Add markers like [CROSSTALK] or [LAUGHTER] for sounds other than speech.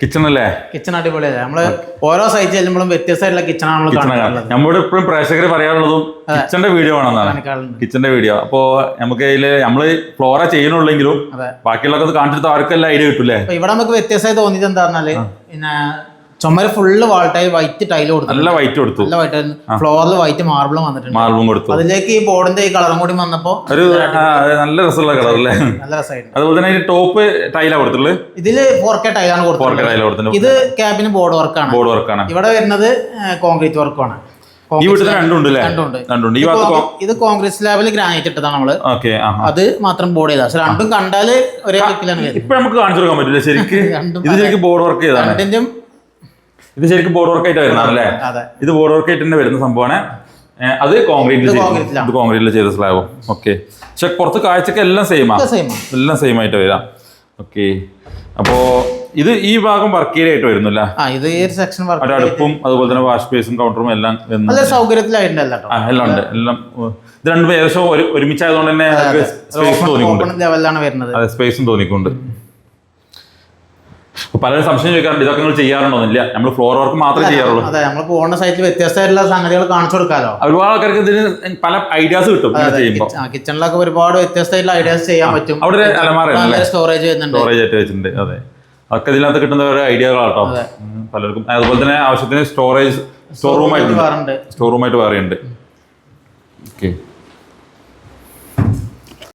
Kitchen അല്ലേ? Kitchen അടിപൊളിയല്ലേ? നമ്മൾ ഓരോ സൈറ്റ് ചെല്ലുമ്പോഴും വ്യത്യസ്തമായിട്ടുള്ള കിച്ചണാണ് നമ്മൾ കിച്ചൺ കാണാറുള്ളത്. നമ്മോട് ഇപ്പോഴും പ്രേക്ഷകർ പറയാനുള്ളതും കിച്ചന്റെ വീഡിയോ ആണെന്നാണ്. കിച്ചന്റെ വീഡിയോ അപ്പോ നമുക്ക് ഇതിൽ നമ്മൾ ഫ്ലോറ ചെയ്യണുള്ളെങ്കിലും ബാക്കിയുള്ളതൊക്കെ കാണിച്ചിട്ട് അവർക്കെല്ലാം ഐഡിയ കിട്ടൂലേ ഇവിടെ നമുക്ക് വ്യത്യസ്തമായി തോന്നിയത് എന്താ പറഞ്ഞാൽ പിന്നെ ചുമര് ഫുള്ള് വാൾട്ടായി വൈറ്റ് ടൈൽ കൊടുത്തു നല്ല വൈറ്റ് കൊടുത്തു. നല്ല വൈറ്റ് ഫ്ലോറിൽ വൈറ്റ് മാർബിളും വന്നിട്ടുണ്ട്. മാർബിളും കൊടുത്തു. അതിലേക്ക് ഈ ബോർഡിന്റെ ഈ കളറും കൂടി വന്നപ്പോ ഒരു നല്ല രസമുള്ള കളർ അല്ലേ? [LAUGHS] നല്ല രസമായിട്ട് അതുപോലെ തന്നെ ടോപ്പ് ടൈലാ കൊടുത്തിട്ടുള്ളത്? ഇതിൽ ഫോർ കെ ടൈലാണ് കൊടുത്തത് ഇത് ക്യാബിന് ബോർഡ് വർക്കാണ് ബോർഡ് വർക്കാണ് ഇവിടെ വരുന്നത് കോൺക്രീറ്റ് വർക്കാണ് ഈ വീട്ടിൽ രണ്ടുണ്ട് രണ്ടുണ്ട്. ഇത് കോൺക്രീറ്റ് സ്ലാബിൽ ഗ്രാനൈറ്റ് ഇട്ടതാണ് നമ്മൾ. അത് മാത്രം ബോർഡ് ചെയ്താ. പക്ഷെ രണ്ടും കണ്ടാൽ ഒരേ ഇപ്പൊ നമുക്ക് കാണിച്ചു കൊടുക്കാൻ പറ്റില്ല ശരിക്ക്? [LAUGHS] രണ്ടും ഇത് ശരിക്കും ബോർഡ് വർക്ക് ചെയ്താണ്. രണ്ടിന്റെയും ഇത് ശരിക്കും ബോർഡ് വർക്ക് ആയിട്ട് വരുന്നതാണ് അല്ലേ ഇത് ബോർഡ് വർക്ക് ആയിട്ട് തന്നെ വരുന്ന സംഭവമാണ്. അത് കോൺക്രീറ്റിൽ ഇത് കോൺക്രീറ്റിൽ ചെയ്ത സ്ലാബും ഓക്കെ പക്ഷെ പുറത്ത് കാഴ്ചക്ക് എല്ലാം സെയിമാ ആണ് എല്ലാം സെയിം ആയിട്ട് വരാം. ഓക്കെ അപ്പോ ഇത് ഈ ഭാഗം വർക്ക് ഏരിയ ആയിട്ട് വരുന്നില്ല ഇത് ഈ സെക്ഷൻ വർക്ക് അടുപ്പും അതുപോലെ തന്നെ വാഷ് ബേസും കൗണ്ടറും എല്ലാം സൗകര്യത്തിലായിട്ടുണ്ടല്ലോ എല്ലാം ഉണ്ട്. എല്ലാം ഇത് രണ്ടും ഏകദേശം ഒരു ഒരുമിച്ചായതുകൊണ്ട് തന്നെ സ്പേസ് തോന്നിക്കൊണ്ട്. സ്പേസും തോന്നിക്കുന്നുണ്ട് അപ്പൊ പലരും സംശയം ചോദിക്കാറുണ്ട് ഇതൊക്കെ നിങ്ങൾ ചെയ്യാറുണ്ടോ? ഇല്ല നമ്മൾ ഫ്ലോർ വർക്ക് മാത്രമേ ചെയ്യാറുള്ളൂ. അതെ നമ്മൾ പോകുന്ന സൈറ്റിൽ വ്യത്യസ്തമായിട്ടുള്ള സംഗതികൾ കാണിച്ചു കൊടുക്കാലോ? ഒരുപാട് ആൾക്കാർക്ക് ഇതിന് പല ഐഡിയാസ് കിട്ടും ചെയ്യുമ്പോൾ കിച്ചണിലൊക്കെ ഒരുപാട് വ്യത്യസ്തമായിട്ടുള്ള ഐഡിയാസ് ചെയ്യാൻ പറ്റും. അവിടെ ഒരു അലമാര സ്റ്റോറേജ് വരുന്നുണ്ട്. സ്റ്റോറേജ് ആയിട്ട് വെച്ചിട്ടുണ്ട് അതെ. അതൊക്കെ ഇതിനകത്ത് കിട്ടുന്ന ഓരോ ഐഡിയകളാട്ടോ പലർക്കും. അതുപോലെ തന്നെ ആവശ്യത്തിന് സ്റ്റോറേജ് സ്റ്റോർ റൂമായിട്ട് സ്റ്റോർ റൂമായിട്ട് പറയുന്നുണ്ട് ഓക്കെ